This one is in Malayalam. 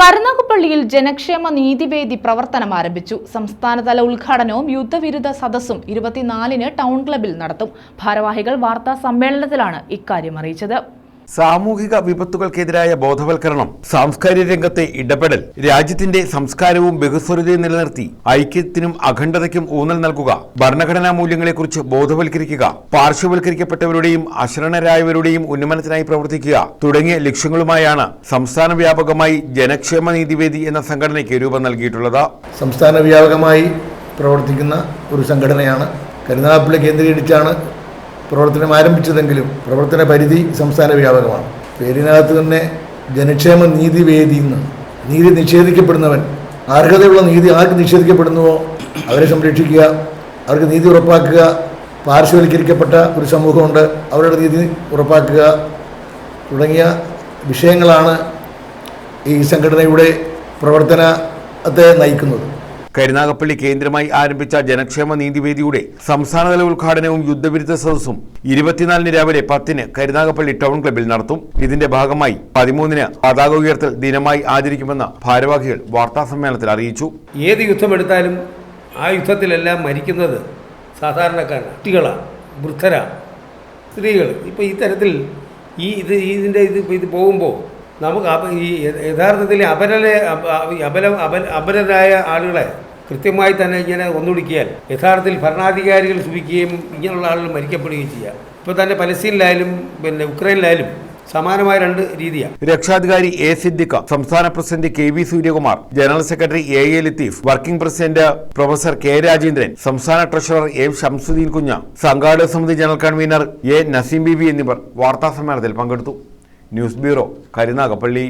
കരുനാഗപ്പള്ളിയിൽ ജനക്ഷേമ നീതിവേദി പ്രവർത്തനം ആരംഭിച്ചു. സംസ്ഥാനതല ഉദ്ഘാടനവും യുദ്ധവിരുദ്ധ സദസ്സും ഇരുപത്തിനാലിന് ടൗൺ ക്ലബിൽ നടത്തും. ഭാരവാഹികൾ വാർത്താ സമ്മേളനത്തിലാണ് ഇക്കാര്യം അറിയിച്ചത്. സാമൂഹിക വിപത്തുകൾക്കെതിരായ ബോധവൽക്കരണം സാംസ്കാരിക രംഗത്തെ ഇടപെടൽ രാജ്യത്തിന്റെ സംസ്കാരവും ബഹുസ്വരതയും നിലനിർത്തി ഐക്യത്തിനും അഖണ്ഡതയ്ക്കും ഊന്നൽ നൽകുക ഭരണഘടനാ മൂല്യങ്ങളെക്കുറിച്ച് ബോധവൽക്കരിക്കുക പാർശ്വവൽക്കരിക്കപ്പെട്ടവരുടെയും അശരണരായവരുടെയും ഉന്നമനത്തിനായി പ്രവർത്തിക്കുക തുടങ്ങിയ ലക്ഷ്യങ്ങളുമായാണ് സംസ്ഥാന വ്യാപകമായി ജനക്ഷേമ നീതിവേദി എന്ന സംഘടനയ്ക്ക് രൂപം നൽകിയിട്ടുള്ളത്. സംസ്ഥാന വ്യാപകമായി പ്രവർത്തിക്കുന്ന ഒരു സംഘടനയാണ്. കരുനാഗപ്പള്ളി കേന്ദ്രീകരിച്ചാണ് പ്രവർത്തനം ആരംഭിച്ചതെങ്കിലും പ്രവർത്തന പരിധി സംസ്ഥാന വ്യാപകമാണ്. പേരിനകത്ത് തന്നെ ജനക്ഷേമ നീതിവേദി എന്ന്. നീതി നിഷേധിക്കപ്പെടുന്നവൻ അർഹതയുള്ള നീതി ആർക്ക് നിഷേധിക്കപ്പെടുന്നുവോ അവരെ സംരക്ഷിക്കുക അവർക്ക് നീതി ഉറപ്പാക്കുക പാർശ്വവൽക്കരിക്കപ്പെട്ട ഒരു സമൂഹമുണ്ട് അവരുടെ നീതി ഉറപ്പാക്കുക തുടങ്ങിയ വിഷയങ്ങളാണ് ഈ സംഘടനയുടെ പ്രവർത്തനത്തെ നയിക്കുന്നത്. കരുനാഗപ്പള്ളി കേന്ദ്രമായി ആരംഭിച്ച ജനക്ഷേമ നീതിവേദിയുടെ സംസ്ഥാനതല ഉദ്ഘാടനവും യുദ്ധവിരുദ്ധ സദസ്സും ഇരുപത്തിനാലിന് രാവിലെ പത്തിന് കരുനാഗപ്പള്ളി ടൗൺ ക്ലബിൽ നടത്തും. ഇതിന്റെ ഭാഗമായി പതിമൂന്നിന് പതാക ഉയർത്തൽ ദിനമായി ആചരിക്കുമെന്ന് ഭാരവാഹികൾ വാർത്താസമ്മേളനത്തിൽ അറിയിച്ചു. ഏത് യുദ്ധമെടുത്താലും ആ യുദ്ധത്തിലെല്ലാം മരിക്കുന്നത് സാധാരണക്കാരാണ്. കുട്ടികളാണ് വൃദ്ധരാണ് സ്ത്രീകൾ ഇപ്പോൾ ഈ തരത്തിൽ ഈ ഇത് ഇതിന്റെ ഇത് ഇത് പോകുമ്പോൾ നമുക്ക് ഈ യഥാർത്ഥത്തിൽ അപരലെ അപ- അപല അപ അപരരായ ആളുകളെ കൃത്യമായി തന്നെ ഇങ്ങനെ ഒന്നുടിക്കിയാൽ യഥാർത്ഥത്തിൽ ഭരണാധികാരികൾ സുഖിക്കുകയും ഇങ്ങനെയുള്ള ആളുകൾ മരിക്കപ്പെടുകയും ചെയ്യാം. ഇപ്പോൾ തന്നെ പലസ്തീനിലായാലും പിന്നെ ഉക്രൈനിലായാലും സമാനമായ രണ്ട് രീതിയാണ്. രക്ഷാധികാരി എ സിദ്ദിഖ സംസ്ഥാന president K V Suryakumar general secretary A A Latheef working president professor K Rajendran സംസ്ഥാന ട്രഷറർ എം ഷംസുദ്ദീൻ കുഞ്ഞ സംഘാടക സമിതി general convener A Naseem Bibi എന്നിവർ വാർത്താ സമ്മേളനത്തിൽ പങ്കെടുത്തു. News bureau Karunagappally.